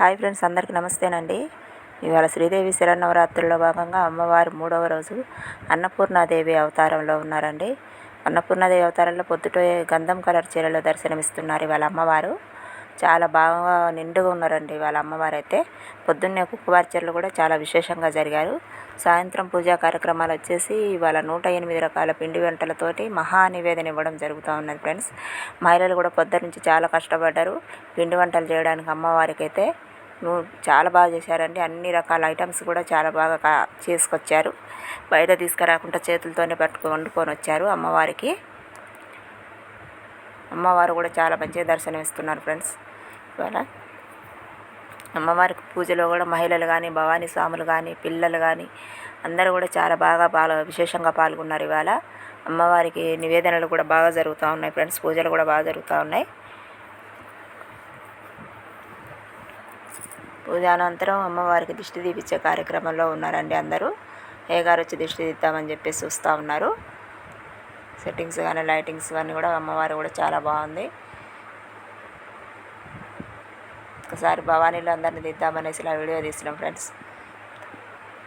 Hi friends అందరికీ నమస్తేనండి. ఇవాళ శ్రీదేవి శరన్నవరాత్రుల్లో భాగంగా అమ్మవారు మూడవ రోజు అన్నపూర్ణాదేవి అవతారంలో ఉన్నారండి. అన్నపూర్ణాదేవి అవతారంలో పొద్దుటే గంధం కలర్ చీరలో దర్శనమిస్తున్నారు ఇవాళ అమ్మవారు. చాలా బాగా నిండుగా ఉన్నారండి వాళ్ళ అమ్మవారు అయితే పొద్దున్నే కుక్కువార్చర్లు కూడా చాలా విశేషంగా జరిగారు. సాయంత్రం పూజా కార్యక్రమాలు వచ్చేసి ఇవాళ నూట ఎనిమిది రకాల పిండి వంటలతోటి మహా నివేదన ఇవ్వడం జరుగుతూ ఉన్నది ఫ్రెండ్స్. మహిళలు కూడా పొద్దు నుంచి చాలా కష్టపడ్డారు. పిండి వంటలు చేయడానికి అమ్మవారికి అయితే చాలా బాగా చేశారండి. అన్ని రకాల ఐటమ్స్ కూడా చాలా బాగా కా- చేసుకొచ్చారు. బయట తీసుకురాకుండా చేతులతోనే పట్టుకొని వండుకొని వచ్చారు అమ్మవారికి. అమ్మవారు కూడా చాలా మంచిగా దర్శనం ఇస్తున్నారు ఫ్రెండ్స్. ఇవాళ అమ్మవారికి పూజలో కూడా మహిళలు కానీ భవానీ స్వాములు కానీ పిల్లలు కానీ అందరూ కూడా చాలా బాగా పాల విశేషంగా పాల్గొన్నారు ఇవాళ. అమ్మవారికి నివేదనలు కూడా బాగా జరుగుతూ ఉన్నాయి ఫ్రెండ్స్. పూజలు కూడా బాగా జరుగుతూ ఉన్నాయి. పూజ అనంతరం అమ్మవారికి దిష్టి తీపిచ్చే కార్యక్రమంలో ఉన్నారండి అందరూ. ఏ వచ్చి దిష్టి తీద్దామని చెప్పేసి చూస్తూ ఉన్నారు. సెట్టింగ్స్ కానీ లైటింగ్స్ కానీ కూడా అమ్మవారు కూడా చాలా బాగుంది. ఒకసారి భవానీలో అందరిని తీద్దామనేసి ఇలా వీడియో తీసినాం ఫ్రెండ్స్.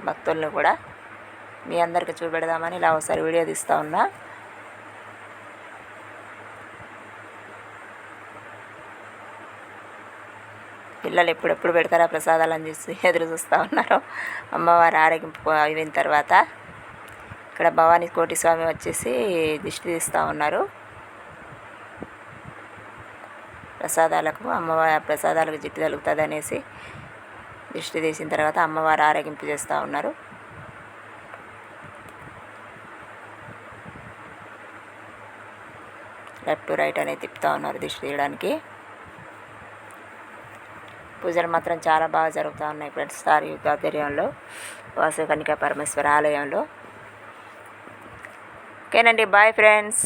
భక్తుల్ని కూడా. మీ అందరికి చూపెడదామని ఇలా ఒకసారి వీడియో తీస్తూ ఉన్నా. పిల్లలు ఎప్పుడెప్పుడు పెడతారా ప్రసాదాలు అని చూసి ఎదురు చూస్తూ ఉన్నారు. అమ్మవారి ఆరోగ్యం అయిన తర్వాత ఇక్కడ భవానీ కోటి స్వామి వచ్చేసి దిష్టి తీస్తూ ఉన్నారు. ప్రసాదాలకు అమ్మవారి ప్రసాదాలకు జిట్టు తగులుతుంది అనేసి దిష్టి తీసిన తర్వాత అమ్మవారు ఆరగింపు చేస్తూ ఉన్నారు. లెఫ్ట్ రైట్ అనేది తిప్పుతూ ఉన్నారు దిష్టి తీయడానికి. పూజలు మాత్రం చాలా బాగా జరుగుతూ ఉన్నాయి ఫ్రెండ్స్ సారి ఆధ్వర్యంలో వాసు కనిక పరమేశ్వర ఆలయంలో. ఓకేనండి బాయ్ ఫ్రెండ్స్.